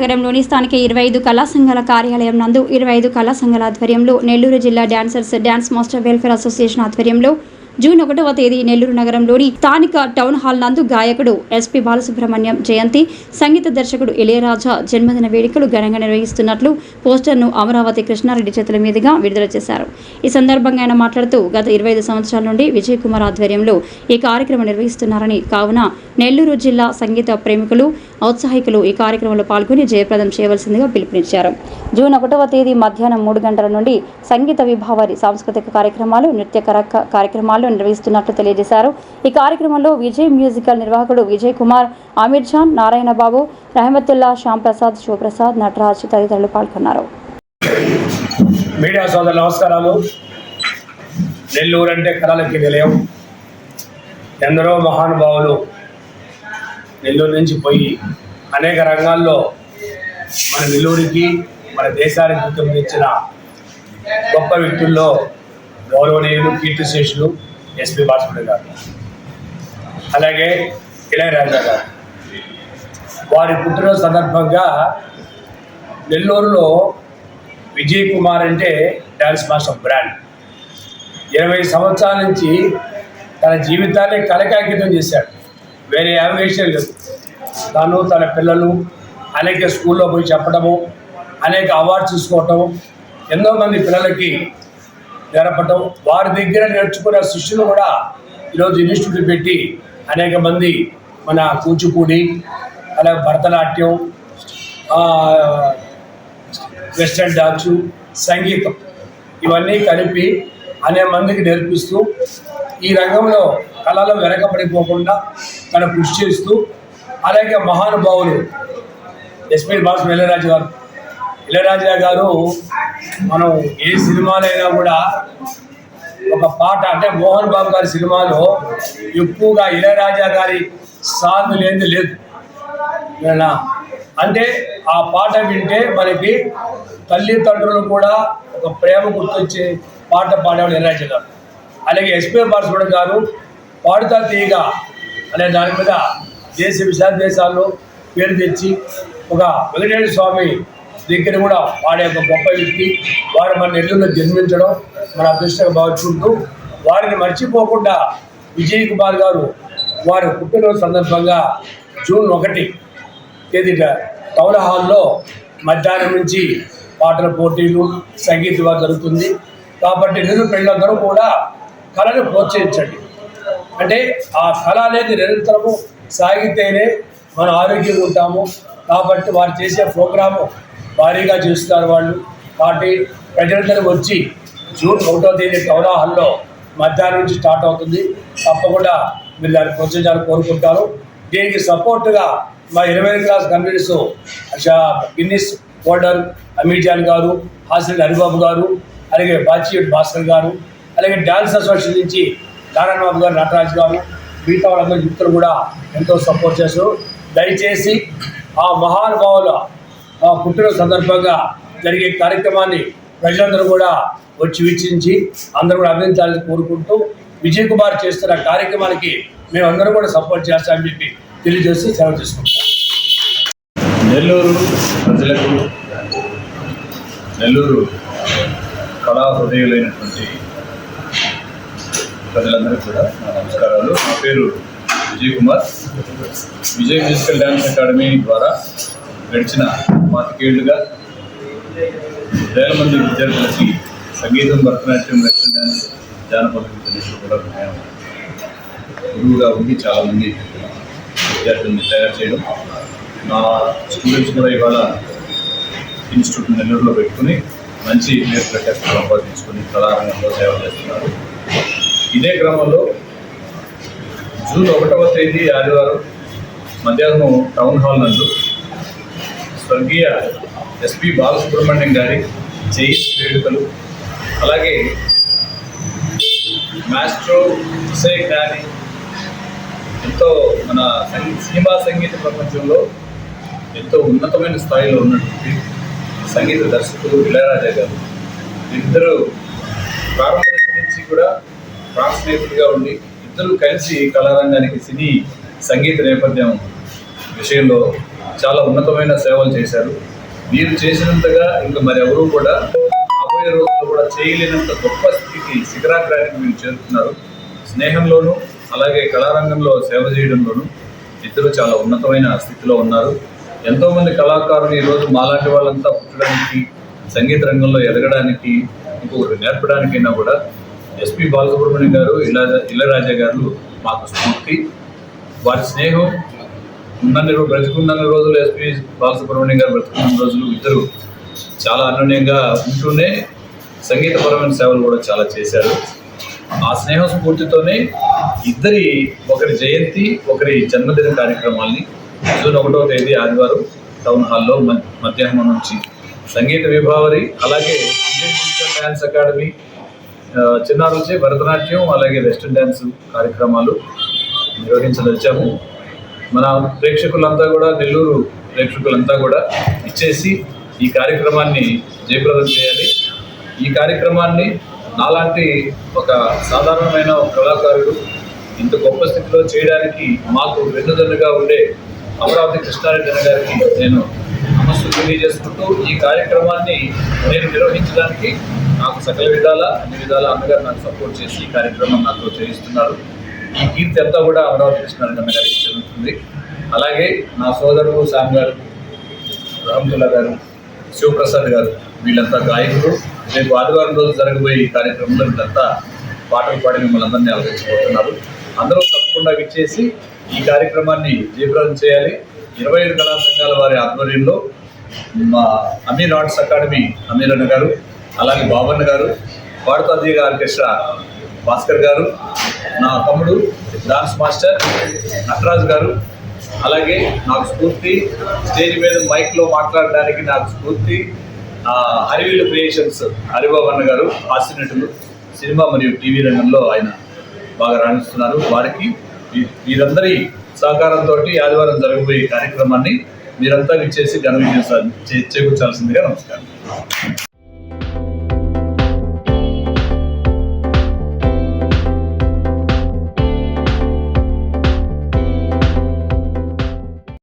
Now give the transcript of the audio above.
నగరంలోని స్థానిక ఇరవై ఐదు కళా సంఘాల కార్యాలయం నందు ఇరవై ఐదు కళా సంఘాల ఆధ్వర్యంలో నెల్లూరు జిల్లా dancers dance master welfare association ఆధ్వర్యంలో జూన్ ఒకటవ తేదీ నెల్లూరు నగరంలోని స్థానిక టౌన్ హాల్ నందు గాయకుడు ఎస్పి బాలసుబ్రహ్మణ్యం జయంతి సంగీత దర్శకుడు ఇళయరాజా జన్మదిన వేడుకలు ఘనంగా నిర్వహిస్తున్నట్లు పోస్టర్ను అమరావతి కృష్ణారెడ్డి చేతుల మీదుగా విడుదల చేశారు. ఈ సందర్భంగా ఆయన మాట్లాడుతూ గత ఇరవై ఐదు సంవత్సరాల నుండి విజయ్ కుమార్ ఆధ్వర్యంలో ఈ కార్యక్రమం నిర్వహిస్తున్నారని కావున నెల్లూరు జిల్లా సంగీత ప్రేమికులు ఔత్సాహికులు ఈ కార్యక్రమంలో పాల్గొని జయప్రదం చేయవలసిందిగా పిలుపునిచ్చారు. జూన్ ఒకటవ తేదీ మధ్యాహ్నం మూడు గంటల నుండి సంగీత విభావారి సాంస్కృతిక కార్యక్రమాలు నృత్య కార్యక్రమాలు నిర్వహిస్తున్నట్లు తెలియజేశారు. ఈ కార్యక్రమంలో విజయ్ మ్యూజికల్ నిర్వాహకుడు విజయ్ కుమార్ ఆమిర్ ఖాన్ నారాయణ బాబు రహమతుల్లా శ్యామ్ ప్రసాద్ శివప్రసాద్ నటరాజ్ తదితరులు పాల్గొన్నారు. మీడియా సోదరు నమస్కారాలు నెల్లూరు అంటే కళలకి నిలయం. ఎందరో మహానుభావులు నెల్లూరు నుంచి పోయి అనేక రంగాల్లో మన నెల్లూరికి మన దేశానికి గుర్తింపు గొప్ప వ్యక్తుల్లో గౌరవనీయులు కీర్తిశేషులు ఎస్పి బాసుపడి గారు. అలాగే ఇళయరాజా గారు. వారి పుట్టినరోజు సందర్భంగా నెల్లూరులో విజయ్ కుమార్ అంటే డ్యాన్స్ మాస్టర్ బ్రాండ్. ఇరవై సంవత్సరాల నుంచి తన జీవితాన్ని కలకాంకితం చేశాడు. వేరే యావిగేషన్ లేదు. తను తన పిల్లలు అనేక స్కూల్లో పోయి చెప్పడము అనేక అవార్డ్స్ తీసుకోవటం ఎంతో మంది పిల్లలకి జరపటం వారి దగ్గర నేర్చుకున్న శిష్యులు కూడా ఈరోజు ఇన్స్టిట్యూట్ పెట్టి అనేక మంది మన కూచిపూడి అలాగే భరతనాట్యం వెస్టర్న్ డాన్స్ సంగీతం ఇవన్నీ కలిపి అనే మందికి నేర్పిస్తూ ఈ రంగంలో కళలో వెనకబడిపోకుండా తన కృషి చేస్తూ అలాగే మహానుభావులు ఎస్పీ బాస్ వెళ్ళరాజు గారు ఇళయరాజా గారు మనం ఏ సినిమాలైనా కూడా ఒక పాట అంటే మోహన్ బాబు గారి సినిమాలో ఎక్కువగా ఇళయరాజా గారి సాంగ్ లేనిది లేదు. అంటే ఆ పాట వింటే మనకి తల్లిదండ్రులు కూడా ఒక ప్రేమ గుర్తొచ్చే పాట పాడేవాడు ఎల్రాజు గారు. అలాగే ఎస్పీ బాలసుబ్రహ్మణ్యం గారు పాడుతా తీయగ అనే దాని మీద దేశ విశాఖ దేశాల్లో పేరు తెచ్చి ఒక వెంకటేశ్వర స్వామి దగ్గర కూడా వాడే యొక్క గొప్ప వ్యక్తి. వారు మన నెల్లూరులో జన్మించడం మన అదృష్టంగా భావించుకుంటూ వారిని మర్చిపోకుండా విజయ్ కుమార్ గారు వారి పుట్టినరోజు సందర్భంగా జూన్ ఒకటి తేదీట టౌన్ హాల్లో మధ్యాహ్నం నుంచి పాటల పోటీలు సంగీతంగా జరుగుతుంది. కాబట్టి నిరు పెళ్ళందరూ కూడా కళను ప్రోత్సహించండి. అంటే ఆ కళ అనేది నిరంతరము సాగితేనే మనం ఆరోగ్యంగా ఉంటాము. కాబట్టి వారు చేసే ప్రోగ్రాము భారీగా చూస్తారు వాళ్ళు. కాబట్టి ప్రజలందరూ వచ్చి జూన్ ఒకటో తేదీ టౌన్ హాల్లో మధ్యాహ్నం నుంచి స్టార్ట్ అవుతుంది. తప్పకుండా మీరు దాన్ని ప్రోత్సహించాలని కోరుకుంటారు. దీనికి సపోర్ట్గా మా ఇరవై class companies Guinness holder Amir Jan garu hassle Haribabu garu అలాగే బాచియుడ్ భాస్కర్ గారు అలాగే డాన్స్ అసోసియేషన్ నుంచి నారాయణ బాబు గారు నటరాజు గారు మిగతా వాళ్ళందరూ యుక్తులు కూడా ఎంతో సపోర్ట్ చేస్తారు దయచేసి ఆ మహానుభావుల పుట్టిన సందర్భంగా జరిగే కార్యక్రమాన్ని ప్రజలందరూ కూడా వచ్చి వీక్షించి అందరూ కూడా అభినందించాలని కోరుకుంటూ విజయ్ కుమార్ చేస్తున్న కార్యక్రమానికి మేమందరం కూడా సపోర్ట్ చేస్తామని చెప్పి తెలియజేస్తూ సెలవు తీసుకుంటాం నెల్లూరు ప్రజలకు నెల్లూరు కళా హృదయులైనటువంటి ప్రజలందరికీ కూడా నా నమస్కారాలు. నా పేరు Vijay Kumar. Vijay musical dance academy ద్వారా గడిచిన పాతికేళ్ళుగా వేల మంది విద్యార్థులకి సంగీతం భరతనాట్యం వెస్టర్న్ డ్యాన్స్ జానపద నృత్యం కూడా మేము గురువుగా ఉండి చాలామంది విద్యార్థుల్ని తయారు చేయడం. నా స్టూడెంట్స్ కూడా ఇవాళ ఇన్స్టిట్యూట్ నెల్లూరులో పెట్టుకుని మంచి పేరు ప్రఖ్యాతులు సంపాదించుకుని కళారంగంలో సేవ చేస్తున్నారు. ఇదే క్రమంలో జూన్ ఒకటవ తేదీ ఆదివారం మధ్యాహ్నం టౌన్ హాల్ నందు స్వర్గీయ ఎస్పి బాలసుబ్రహ్మణ్యం గారి జయంతి వేడుకలు అలాగే మాస్ట్రో విషయ జ్ఞాని ఎంతో మన సినిమా సంగీత ప్రపంచంలో ఎంతో ఉన్నతమైన స్థాయిలో ఉన్నటువంటి సంగీత దర్శకుడు ఇళయరాజా గారు. ఇద్దరు ప్రారంభ నుంచి కూడా ప్రాణ స్నేహితులుగా ఉండి ఇద్దరు కలిసి కళారంగానికి సినీ సంగీత నేపథ్యం విషయంలో చాలా ఉన్నతమైన సేవలు చేశారు. మీరు చేసినంతగా ఇంకా మరి ఎవరు కూడా రాబోయే రోజుల్లో కూడా చేయలేనంత గొప్ప స్థితికి శిఖరాగ్రానికి మీరు చేరుతున్నారు. స్నేహంలోనూ అలాగే కళారంగంలో సేవ చేయడంలోనూ ఇద్దరు చాలా ఉన్నతమైన స్థితిలో ఉన్నారు. ఎంతోమంది కళాకారులు ఈరోజు మాలాంటి వాళ్ళంతా పుట్టడానికి సంగీత రంగంలో ఎదగడానికి ఇంకొకరు నేర్పడానికైనా కూడా ఎస్పి బాలసుబ్రహ్మణ్యం గారు ఇలా ఇళ్ళరాజా గారు మాకు స్ఫూర్తి. వారి స్నేహం ఉన్నన్ని బ్రతుకున్న రోజులు ఎస్పి బాలసుబ్రహ్మణ్యం గారు బ్రతుకున్న రోజులు ఇద్దరు చాలా అనూన్యంగా ఉంటూనే సంగీతపరమైన సేవలు కూడా చాలా చేశారు. ఆ స్నేహ స్ఫూర్తితోనే ఇద్దరి ఒకరి జయంతి ఒకరి జన్మదిన కార్యక్రమాల్ని జూన్ ఒకటో తేదీ ఆదివారం టౌన్ హాల్లో మధ్యాహ్నం నుంచి సంగీత విభావరి అలాగే ఇండియన్ డ్యాన్స్ అకాడమీ చిన్నారు నుంచి భరతనాట్యం అలాగే వెస్టర్న్ డ్యాన్స్ కార్యక్రమాలు నిర్వహించదలిచాము. మన ప్రేక్షకులంతా కూడా నెల్లూరు ప్రేక్షకులంతా కూడా ఇచ్చేసి ఈ కార్యక్రమాన్ని జయప్రదం చేయాలి. ఈ కార్యక్రమాన్ని నాలాంటి ఒక సాధారణమైన కళాకారుడు ఇంత గొప్ప స్థితిలో చేయడానికి మాకు వెన్నుదన్నుగా ఉండే అమరావతి కృష్ణారెడ్డి గారికి నేను నమస్సు తెలియజేసుకుంటూ ఈ కార్యక్రమాన్ని నేను నిర్వహించడానికి నాకు సకల విధాల అన్ని విధాల అన్నగారు నాకు సపోర్ట్ చేసి ఈ కార్యక్రమం నాతో చేయిస్తున్నారు. ఈ కీర్తి అంతా కూడా అమరావతి కృష్ణారెడ్డి గారికి చెందుతుంది అలాగే నా సోదరుడు శామ్ గారు రహమతుల్లా గారు శివప్రసాద్ గారు వీళ్ళంతా గాయకులు. రేపు ఆదివారం రోజు జరగబోయే ఈ కార్యక్రమంలో వీళ్ళంతా పాటలు పాడి మిమ్మల్ని అందరినీ ఆలోచించబోతున్నారు అందరూ తప్పకుండా విచ్చేసి ఈ కార్యక్రమాన్ని జీవితం చేయాలి. ఇరవై ఐదు కళా సంఘాల వారి ఆధ్వర్యంలో మా అమీర్ ఆర్ట్స్ అకాడమీ అమీర్ అన్న గారు అలాగే బాబన్న గారు భారతాదీయ ఆర్కెస్ట్రా భాస్కర్ గారు నా తమ్ముడు డాన్స్ మాస్టర్ నటరాజు గారు. అలాగే నాకు స్ఫూర్తి. స్టేజ్ మీద మైక్లో మాట్లాడడానికి నాకు స్ఫూర్తి. ఆ, క్రియేషన్స్ హరిబాబన్న గారు హాస్యనటులు. సినిమా మరియు టీవీ రంగంలో ఆయన బాగా రాణిస్తున్నారు. వారికి వీరందరి సహకారంతో ఆదివారం జరగబోయే కార్యక్రమాన్ని మీరంతా విచ్చేసి ఘన విజయం చే- చేకూర్చాల్సిందిగా నమస్కారం.